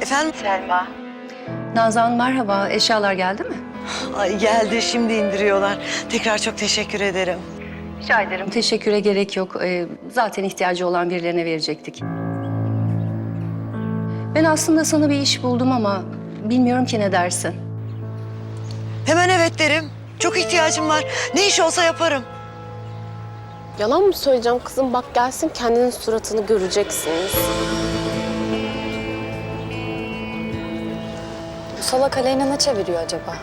Efendim Selma? Nazan merhaba, eşyalar geldi mi? Ay geldi şimdi indiriyorlar. Tekrar çok teşekkür ederim. Rica ederim. Teşekküre gerek yok. Ee, zaten ihtiyacı olan birilerine verecektik. Ben aslında sana bir iş buldum ama bilmiyorum ki ne dersin. Hemen evet derim. Çok ihtiyacım var. Ne iş olsa yaparım. Yalan mı söyleyeceğim kızım? Bak gelsin kendinin suratını göreceksiniz. Salak Aleyna ne çeviriyor acaba?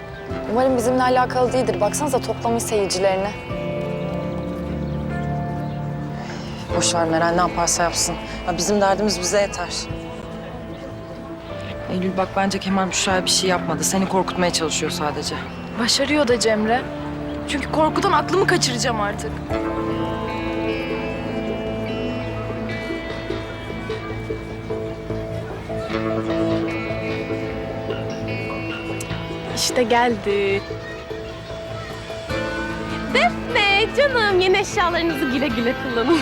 Umarım bizimle alakalı değildir. Baksanıza toplamış seyircilerini. Boş ver Meral ne yaparsa yapsın. Ha, bizim derdimiz bize yeter. Eylül bak bence Kemal Büşra'ya bir şey yapmadı. Seni korkutmaya çalışıyor sadece. Başarıyor da Cemre. Çünkü korkudan aklımı kaçıracağım artık. İşte geldi. Defne canım yeni eşyalarınızı güle güle kullanın.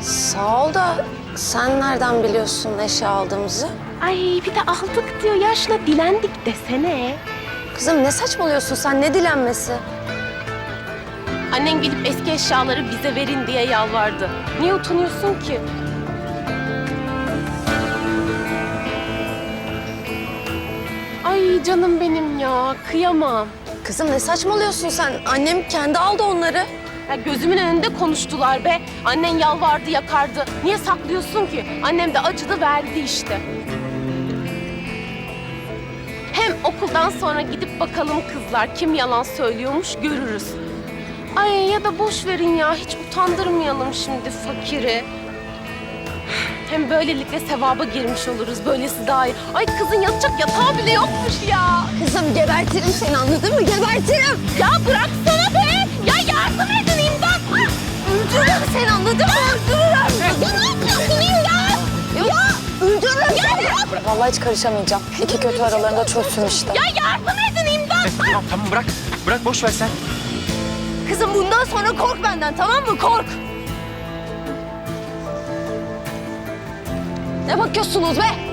Sağ ol da sen nereden biliyorsun eşya aldığımızı? Ay bir de aldık diyor ya şuna dilendik desene. Kızım ne saçmalıyorsun sen ne dilenmesi? Annen gidip eski eşyaları bize verin diye yalvardı. Niye utanıyorsun ki? Ay canım benim ya kıyamam. Kızım ne saçmalıyorsun sen? Annem kendi aldı onları. Ya gözümün önünde konuştular be. Annen yalvardı yakardı. Niye saklıyorsun ki? Annem de acıdı verdi işte. Hem okuldan sonra gidip bakalım kızlar kim yalan söylüyormuş görürüz. Ay ya da boş verin ya hiç utandırmayalım şimdi fakiri. Hem böylelikle sevaba girmiş oluruz. Böylesi daha iyi. Ay kızın yatacak yatağı bile yokmuş ya. Kızım gebertirim seni anladın mı? Gebertirim. Ya bıraksana be. Ya yardım edin imdat. Ah! Öldürürüm seni anladın mı? Öldürürüm. Ya ne yapıyorsun imdat? Ya öldürürüm seni. Vallahi hiç karışamayacağım. İki kötü aralarında çözsün işte. Ya yardım edin imdat. Tamam tamam bırak. Bırak boş ver sen. Kızım bundan sonra kork benden tamam mı? Kork. Ne bakıyorsunuz be?